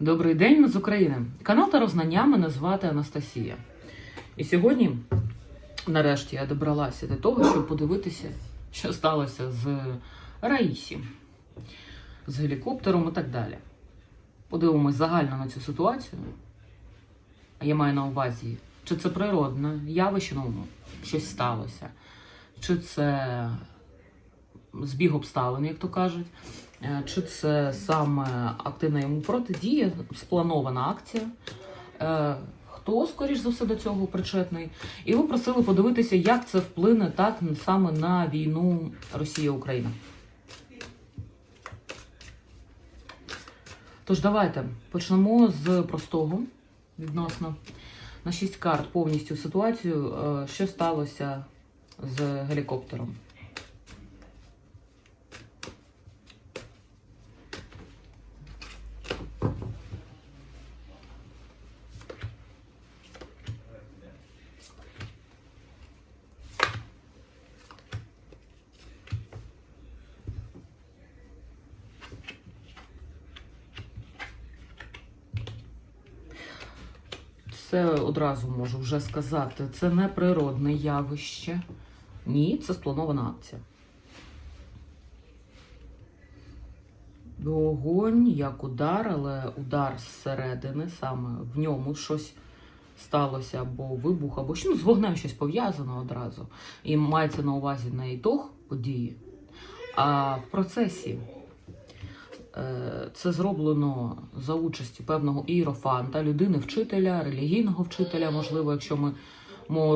Добрий день, ми з України. Канал та Рознання мене звати Анастасія. І сьогодні, нарешті, я добралася до того, щоб подивитися, що сталося з Раїсі, з гелікоптером і так далі. Подивимось загально на цю ситуацію. А я маю на увазі, чи це природне явище, ну, щось сталося, чи це збіг обставин, як то кажуть. Е, Чи це саме активна йому протидія, спланована акція? Е, Хто, скоріш за все, до цього причетний? І ви просили подивитися, як це вплине так саме на війну Росія-Україна. Тож давайте почнемо з простого відносно. На 6 карт повністю ситуацію, е, що сталося з гелікоптером. Це одразу можу вже сказати. Це не природне явище. Ні, це спланована акція. Вогонь як удар, але удар зсередини, саме в ньому щось сталося, або вибух, або ну, з вогнем щось пов'язано одразу. І мається на увазі не ітог події, а в процесі. Е, Це зроблено за участю певного іерофанта, людини-вчителя, релігійного вчителя, можливо, якщо ми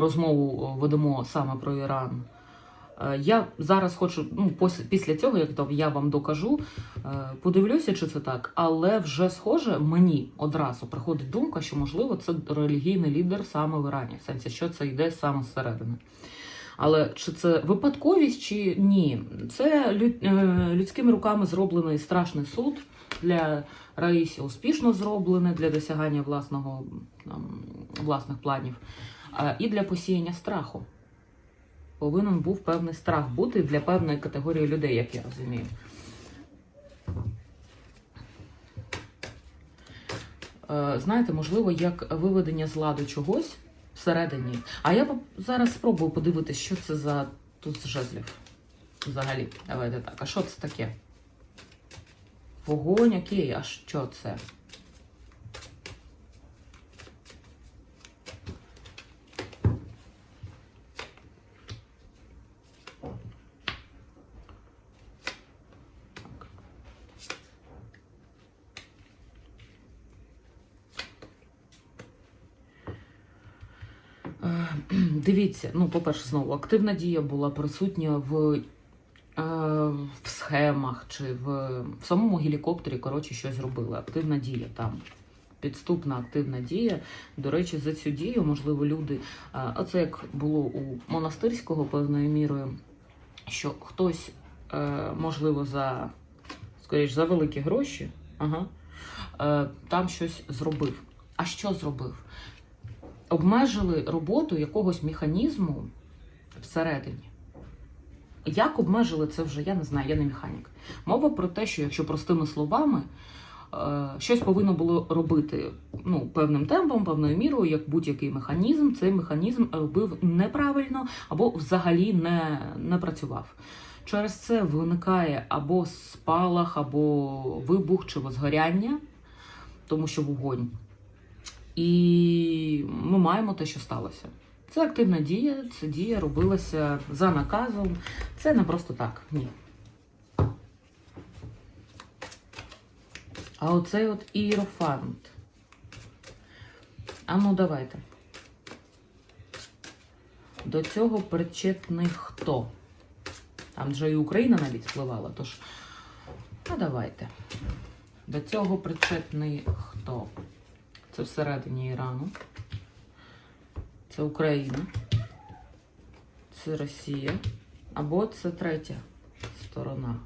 розмову ведемо саме про Іран. Е, Я зараз хочу, ну, після цього, як то я вам докажу, е, подивлюся, чи це так, але вже схоже, мені одразу приходить думка, що можливо це релігійний лідер саме в Ірані, в сенсі, що це йде саме зсередини. Але чи це випадковість, чи ні? Це е, людськими руками зроблений страшний суд для Раїсі, успішно зроблений для досягання власного там, власних планів, а і для посіяння страху. Повинен був певний страх бути для певної категорії людей, як я розумію. Е, Знаєте, можливо, як виведення з ладу чогось всередині. А я зараз спробую подивитися, що це за тут з жезлів. Взагалі, давайте так. А що це таке? Вогонь, окей, а що це? Е, Дивіться, ну, по-перше, знову активна дія була присутня в, е, в схемах чи в, в самому гелікоптері, коротше, щось зробили. Активна дія там. Підступна активна дія. До речі, за цю дію, можливо, люди. е, Оце як було у монастирського певною мірою, що хтось, е, можливо, за скоріш за великі гроші, ага, е, там щось зробив. А що зробив? Обмежили роботу якогось механізму всередині. Як обмежили це вже, я не знаю, я не механік. Мова про те, що якщо простими словами, е, щось повинно було робити ну, певним темпом, певною мірою, як будь-який механізм, цей механізм робив неправильно або взагалі не, не працював. Через це виникає або спалах, або вибух чи возгоряння, тому що вогонь. І ми маємо те, що сталося. Це активна дія, це дія робилася за наказом. Це не просто так. Ні. А оцей от іерофант. А ну давайте. До цього причетний хто? Там же і Україна навіть спливала, тож. А давайте. До цього причетний хто? Це всередині Ірану. Це Україна. Це Росія. Або це третя сторона.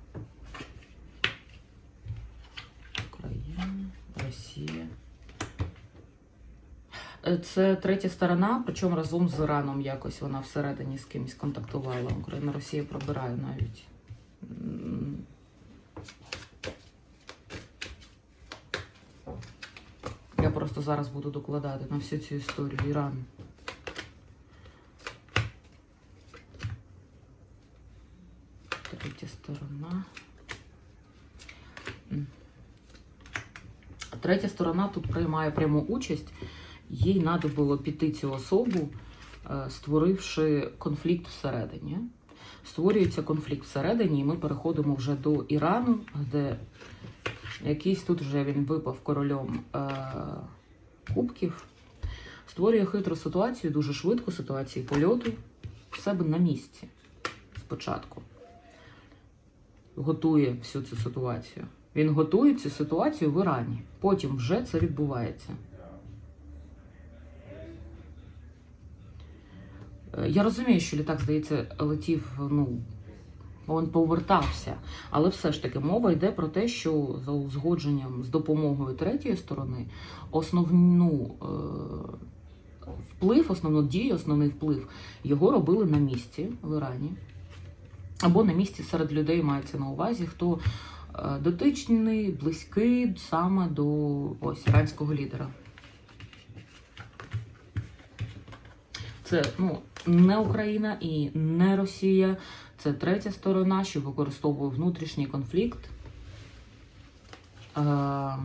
Україна, Росія. Е, Це третя сторона, причому разом з Іраном якось вона всередині з кимось контактувала. Україна, Росія пробирає навіть. М, Я просто зараз буду докладати на всю цю історію Ірану. Третя сторона. Третя сторона тут приймає пряму участь. Їй треба було піти цю особу, е, створивши конфлікт всередині. Створюється конфлікт всередині, і ми переходимо вже до Ірану, де якийсь тут вже він випав корольом е, кубків. Створює хитру ситуацію, дуже швидко ситуацію польоту в себе на місці спочатку. Готує всю цю ситуацію. Він готує цю ситуацію в Ірані. Потім вже це відбувається. Е, Я розумію, що літак, здається, летів, ну, він повертався. Але все ж таки мова йде про те, що за узгодженням з допомогою третьої сторони основну е, вплив, основну дію, основний вплив його робили на місці в Ірані. Або на місці серед людей мається на увазі, хто е, дотичний, близький саме до ось іранського лідера. Це ну, не Україна і не Росія. Це третя сторона, що використовує внутрішній конфлікт. Е,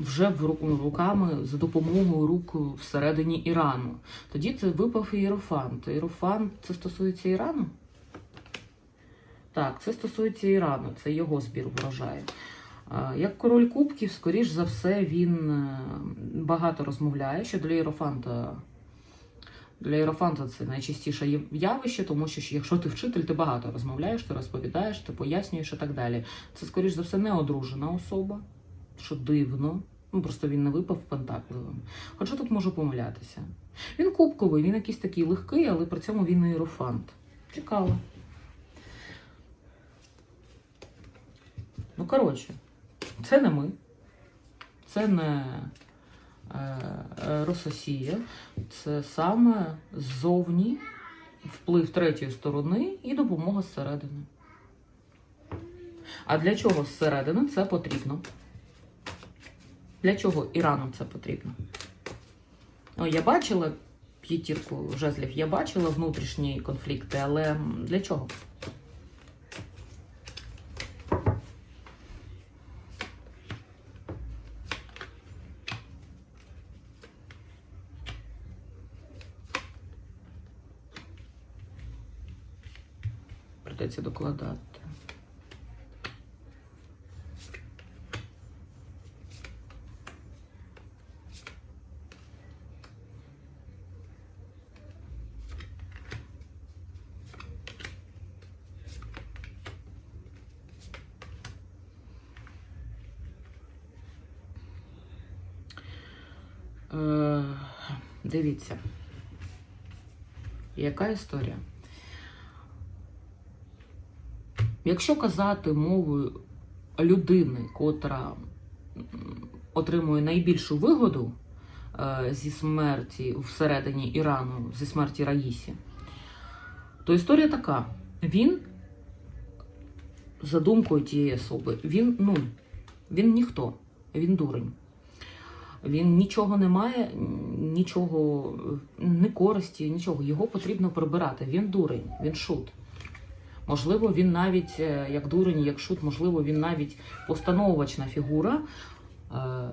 вже руками за допомогою рук всередині Ірану. Тоді це випав Іерофант. Іерофант це стосується Ірану? Так, це стосується Ірану, це його збір врожаю. Як король кубків, скоріш за все, він е, багато розмовляє, що для Іерофанта. Для Іерофанта це найчастіше явище, тому що якщо ти вчитель, ти багато розмовляєш, ти розповідаєш, ти пояснюєш і так далі. Це, скоріш за все, не одружена особа, що дивно. Ну, просто він не випав пентакливим. Хоча тут можу помилятися. Він кубковий, він якийсь такий легкий, але при цьому він іерофант. Цікаво. Ну, коротше, це не ми. Це не е, е, Рососія. Це саме ззовні вплив третьої сторони і допомога зсередини. А для чого зсередини це потрібно? Для чого Ірану це потрібно? О, я бачила п'ятірку жезлів, я бачила внутрішні конфлікти, але для чого? Придеться докладати. Е, дивіться. Яка історія? Якщо казати мовою людини, котра отримує найбільшу вигоду е, зі смерті всередині Ірану, зі смерті Раїсі, то історія така: він, за думкою тієї особи, він, ну, він ніхто, він дурень. Він нічого не має, нічого, не користі, нічого. Його потрібно прибирати. Він дурень, він шут. Можливо, він навіть е, як дурень, як шут, можливо, він навіть постановочна фігура. Е,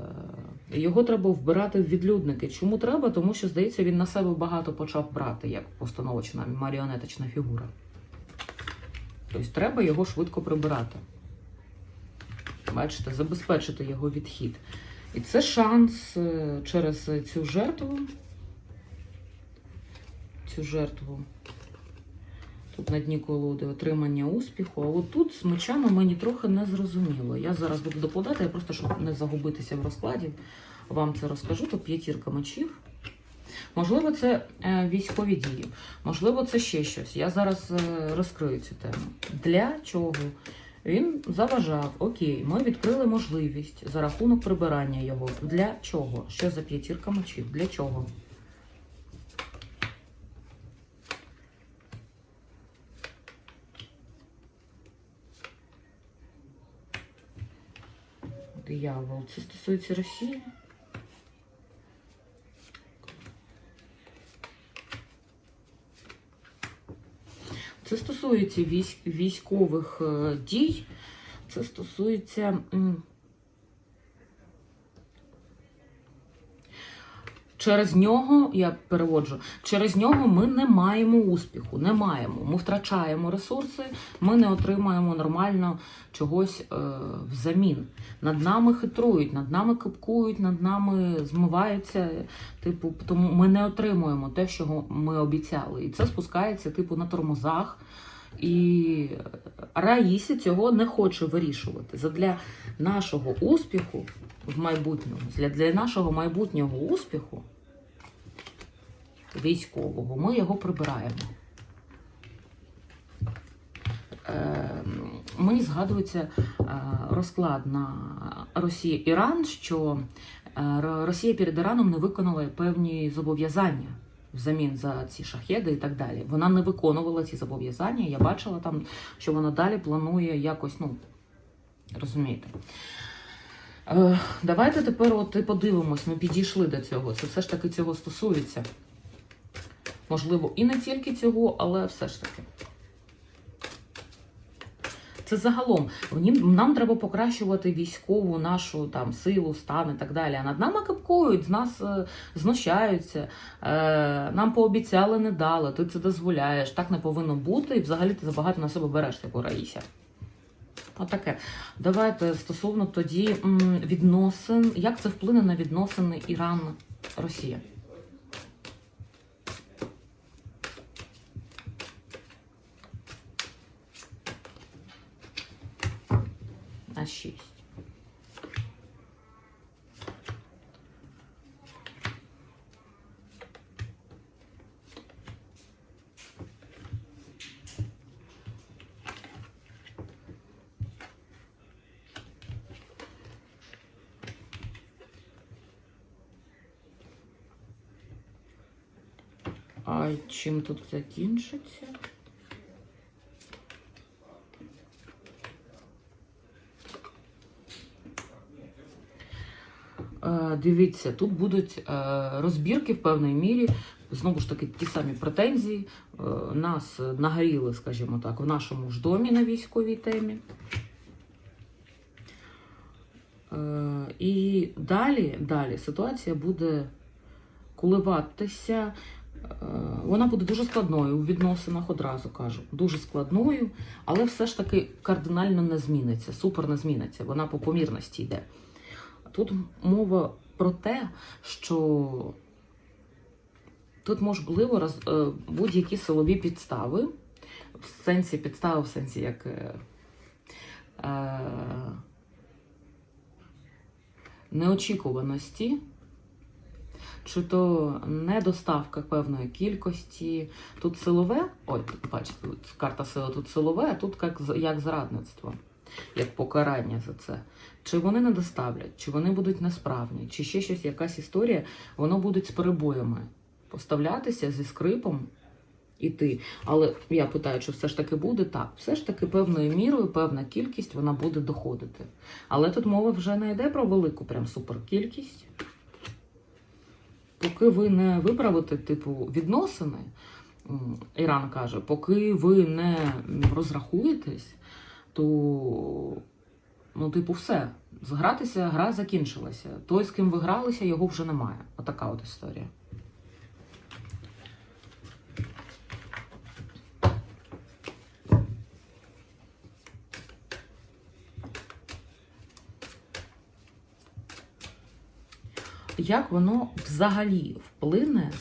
Його треба вбирати в відлюдники. Чому треба? Тому що, здається, він на себе багато почав брати як постановочна маріонеточна фігура. Тобто треба його швидко прибирати. Бачите, забезпечити його відхід. І це шанс е, через цю жертву. Цю жертву. На дні колоди отримання успіху. А от тут з мечами мені трохи не зрозуміло. Я зараз буду докладати, я просто, щоб не загубитися в розкладі, вам це розкажу. Тут п'ятірка мечів. Можливо, це е, військові дії, можливо, це ще щось. Я зараз е, розкрию цю тему. Для чого? Він заважав, окей, ми відкрили можливість за рахунок прибирання його. Для чого? Що за п'ятірка мечів? Для чого? Диявол. Це стосується Росії. Це стосується військ, військових е, дій. Це стосується. Через нього, я переводжу, через нього ми не маємо успіху, не маємо. Ми втрачаємо ресурси, ми не отримаємо нормально чогось е, взамін. Над нами хитрують, над нами кипкують, над нами змиваються. Типу, тому ми не отримуємо те, що ми обіцяли. І це спускається, типу, на тормозах. І Раїсі цього не хоче вирішувати. Задля нашого успіху в майбутньому, для, для нашого майбутнього успіху військового, ми його прибираємо. Е, мені згадується е, розклад на Росія-Іран, що е, Росія перед Іраном не виконала певні зобов'язання взамін за ці шахеди і так далі. Вона не виконувала ці зобов'язання. Я бачила там, що вона далі планує якось, ну розумієте. Е, давайте тепер от і подивимось, ми підійшли до цього. Це все ж таки цього стосується. Можливо, і не тільки цього, але все ж таки. Це загалом нам треба покращувати військову нашу там силу, стан і так далі. А над нами кипкують, з нас е, знущаються, е, нам пообіцяли, не дали, ти це дозволяєш. Так не повинно бути, і взагалі ти забагато на себе береш, як у Раїся. Отаке. Давайте стосовно тоді відносин, як це вплине на відносини Іран-Росія? На 6. Чим тут закінчиться? Е, Дивіться, тут будуть е, розбірки в певній мірі. Знову ж таки, ті самі претензії. Е, Нас нагоріли, скажімо так, в нашому ж домі на військовій темі. І далі, далі ситуація буде коливатися. Е, Вона буде дуже складною у відносинах, одразу кажу. Дуже складною, але все ж таки кардинально не зміниться, супер не зміниться. Вона по помірності йде. Тут мова про те, що тут можливо роз, е, будь-які силові підстави, в сенсі підстави, в сенсі як е, неочікуваності, чи то недоставка певної кількості. Тут силове, ой, бачите, тут карта сили, тут силове, а тут як, як зрадництво, як покарання за це. Чи вони не доставлять, чи вони будуть несправні, чи ще щось, якась історія, воно будуть з перебоями поставлятися зі скрипом іти. Але я питаю, чи все ж таки буде так. Все ж таки певною мірою, певна кількість вона буде доходити. Але тут мова вже не йде про велику прям суперкількість. Поки ви не виправите, типу, відносини, Іран каже, поки ви не розрахуєтесь, то ну, типу, все. Згратися, гра закінчилася. Той, з ким ви гралися, його вже немає. Отака от історія. Як воно взагалі вплине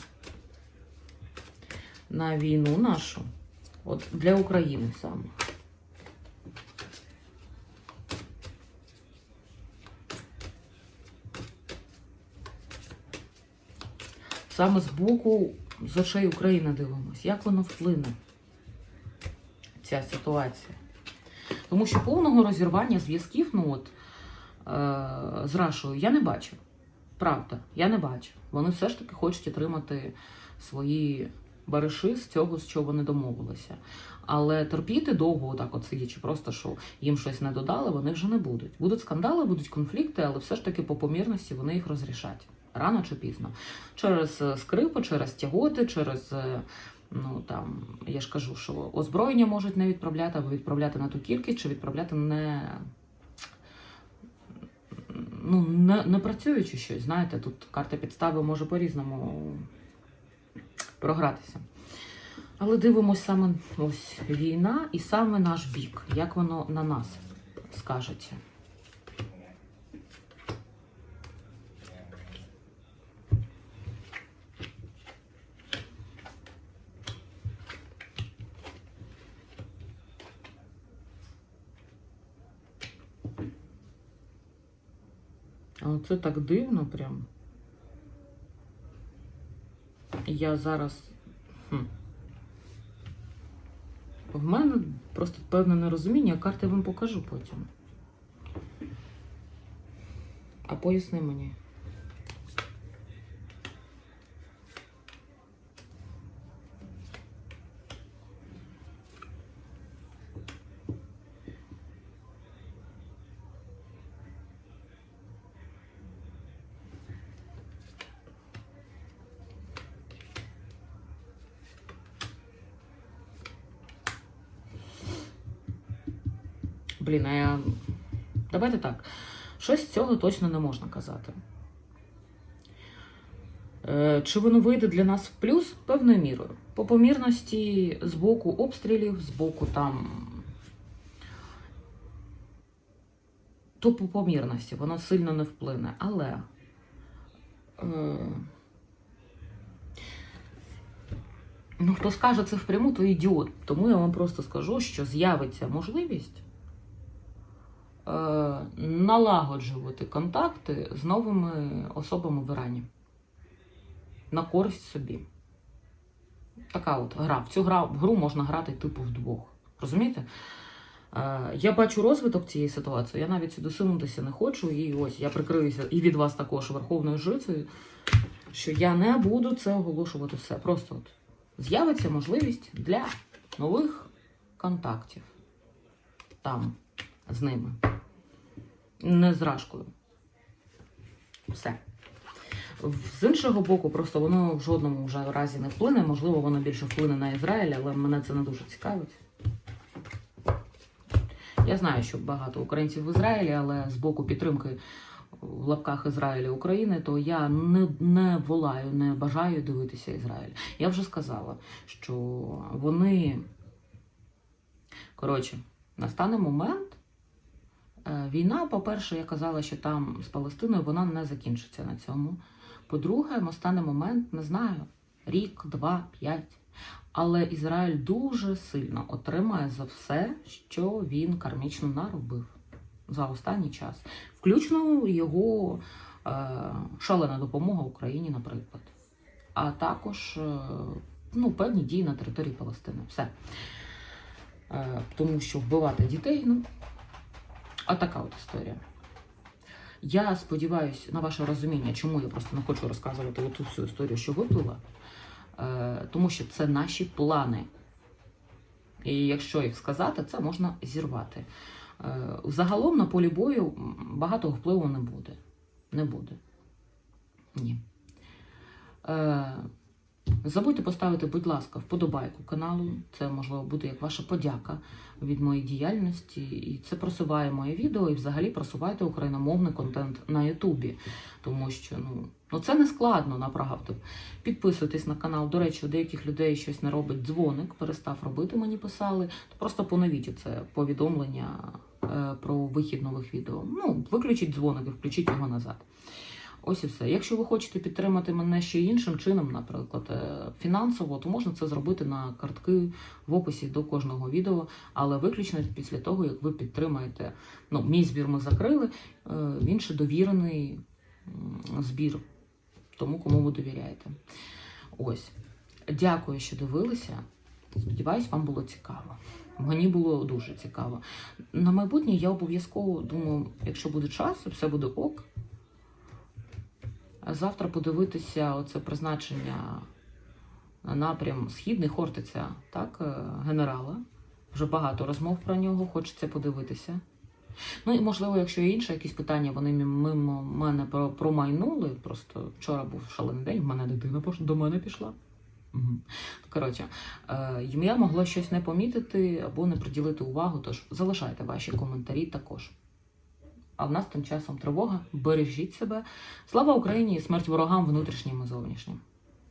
на війну нашу? От для України саме. Саме з боку з очей України дивимось, як воно вплине, ця ситуація. Тому що повного розірвання зв'язків, ну от е, з Рашою я не бачу. Правда, я не бачу. Вони все ж таки хочуть отримати свої бариши з цього, з чого вони домовилися. Але терпіти довго, отак от сидячи, просто що їм щось не додали, вони вже не будуть. Будуть скандали, будуть конфлікти, але все ж таки по помірності вони їх розрішать рано чи пізно. Через е, скрипи, через тяготи, через. е, Ну там я ж кажу, що озброєння можуть не відправляти, або відправляти на ту кількість, чи відправляти не ну, не, не працюючи щось. Знаєте, тут карта підстави може по-різному програтися. Але дивимося саме ось війна і саме наш бік, як воно на нас скажеться. А Оце так дивно прям. Я зараз. Хм. В мене просто певне нерозуміння, карти вам покажу потім. А поясни мені. Блін, а я... давайте так. Щось з цього точно не можна казати. Е, Чи воно вийде для нас в плюс певною мірою? По помірності з боку обстрілів, з боку там. То по помірності, воно сильно не вплине. Але. Е... Ну, хто скаже це впряму, то ідіот. Тому я вам просто скажу, що з'явиться можливість налагоджувати контакти з новими особами в Ірані на користь собі. Така от гра. В цю гру можна грати типу вдвох. Розумієте? Е, я бачу розвиток цієї ситуації, я навіть сюди сунутися не хочу. І ось я прикриюся і від вас також верховною жицею, що я не буду це оголошувати все. Просто от з'явиться можливість для нових контактів там з ними. Не з Рашкою. Все. З іншого боку, просто воно в жодному вже разі не вплине. Можливо, воно більше вплине на Ізраїль, але мене це не дуже цікавить. Я знаю, що багато українців в Ізраїлі, але з боку підтримки в лапках Ізраїля України, то я не, не волаю, не бажаю дивитися Ізраїль. Я вже сказала, що вони. Коротше, настане момент. Е, Війна, по-перше, я казала, що там з Палестиною вона не закінчиться на цьому. По-друге, настане момент, не знаю, рік, два, п'ять. Але Ізраїль дуже сильно отримає за все, що він кармічно наробив за останній час, включно його е, шалена допомога Україні, наприклад, а також е, ну, певні дії на території Палестини. Все. Е, тому що вбивати дітей, ну, а така от історія. Я сподіваюся на ваше розуміння, чому я просто не хочу розказувати оту всю історію, що виплила. Е, тому що це наші плани. І якщо їх сказати, це можна зірвати. Е, Загалом на полі бою багато впливу не буде. Не буде. Ні. Е, Забудьте поставити, будь ласка, вподобайку каналу. Це можливо буде як ваша подяка від моєї діяльності. І це просуває моє відео і взагалі просувайте україномовний контент на Ютубі. Тому що ну, ну це не складно, направду. Підписуйтесь на канал. До речі, у деяких людей щось не робить дзвоник, перестав робити, мені писали. То просто поновіть це повідомлення е, про вихід нових відео. Ну, виключіть дзвоник і включіть його назад. Ось і все. Якщо ви хочете підтримати мене ще іншим чином, наприклад, е, фінансово, то можна це зробити на картки в описі до кожного відео, але виключно після того, як ви підтримаєте. Ну, мій збір ми закрили, е, він ще довірений збір, тому кому ви довіряєте. Ось. Дякую, що дивилися. Сподіваюсь, вам було цікаво. Мені було дуже цікаво. На майбутнє я обов'язково думаю, якщо буде час, все буде ок. Завтра подивитися оце призначення напрям Східний Хортиця, так, е, генерала. Вже багато розмов про нього, хочеться подивитися. Ну і можливо, якщо є інші якісь питання, вони мимо мене промайнули. Просто вчора був шалений день, в мене дитина до мене пішла. Коротше, е, я могла щось не помітити або не приділити увагу, тож залишайте ваші коментарі також. А в нас тим часом тривога. Бережіть себе. Слава Україні і смерть ворогам внутрішнім і зовнішнім.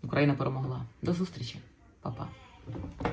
Україна перемогла. До зустрічі, Па-па.